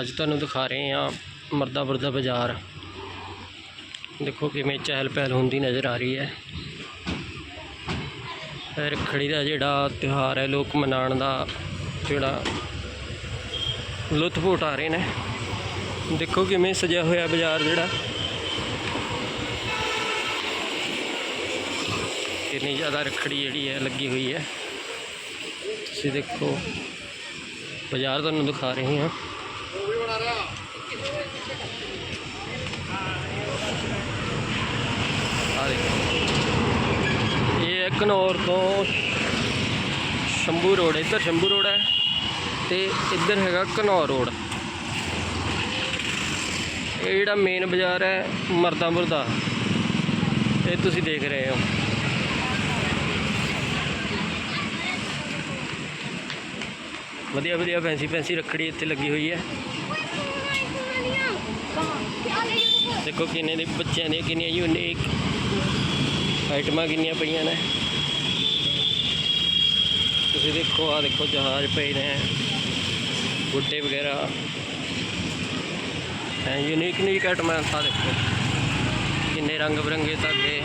ਅੱਜ ਤੁਹਾਨੂੰ ਦਿਖਾ ਰਹੇ ਹਾਂ ਮਰਦਾ ਦਾ ਬਾਜ਼ਾਰ। ਦੇਖੋ ਕਿਵੇਂ ਚਹਿਲ ਪਹਿਲ ਹੁੰਦੀ ਨਜ਼ਰ ਆ ਰਹੀ ਹੈ। ਰੱਖੜੀ ਦਾ ਜਿਹੜਾ ਤਿਉਹਾਰ ਹੈ, ਲੋਕ ਮਨਾਉਣ ਦਾ ਜਿਹੜਾ ਲੁਤਫ ਉਠਾ ਰਹੇ ਨੇ। ਦੇਖੋ ਕਿਵੇਂ ਸਜਿਆ ਹੋਇਆ ਬਾਜ਼ਾਰ ਜਿਹੜਾ। ਕਿੰਨੀ ਜ਼ਿਆਦਾ ਰੱਖੜੀ ਜਿਹੜੀ ਹੈ, ਲੱਗੀ ਹੋਈ ਹੈ। ਤੁਸੀਂ ਦੇਖੋ, ਬਾਜ਼ਾਰ ਤੁਹਾਨੂੰ ਦਿਖਾ ਰਹੇ ਹਾਂ। ਇਹ ਹੈ ਘਨੌਰ ਤੋਂ ਸ਼ੰਭੂ ਰੋਡ ਇੱਧਰ ਸ਼ੰਭੂ ਰੋਡ ਹੈ ਤੇ ਇੱਧਰ ਹੈਗਾ ਘਨੌਰ ਰੋਡ ਇਹ ਜਿਹੜਾ ਮੇਨ ਬਾਜ਼ਾਰ ਹੈ ਮਰਦਾਂਪੁਰ ਦਾ ਇਹ ਤੁਸੀਂ ਦੇਖ ਰਹੇ ਹੋ ਵਧੀਆ ਵਧੀਆ ਫੈਂਸੀ ਫੈਂਸੀ ਰੱਖੜੀ ਇੱਥੇ ਲੱਗੀ ਹੋਈ ਹੈ। ਦੇਖੋ ਕਿੰਨੇ ਦੇ ਬੱਚਿਆਂ ਦੀਆਂ ਕਿੰਨੀਆਂ ਯੂਨੀਕ ਆਈਟਮਾਂ ਕਿੰਨੀਆਂ ਪਈਆਂ ਨੇ। ਤੁਸੀਂ ਦੇਖੋ ਆ ਦੇਖੋ, ਜਹਾਜ਼ ਪਏ ਨੇ। ਗੁੱਡੇ ਵਗੈਰਾ। ਹੈ ਯੂਨੀਕ ਯੂਨੀਕ ਆਈਟਮਾਂ ਆ ਦੇਖੋ। ਕਿੰਨੇ ਰੰਗ ਬਰੰਗੇ ਧਾਗੇ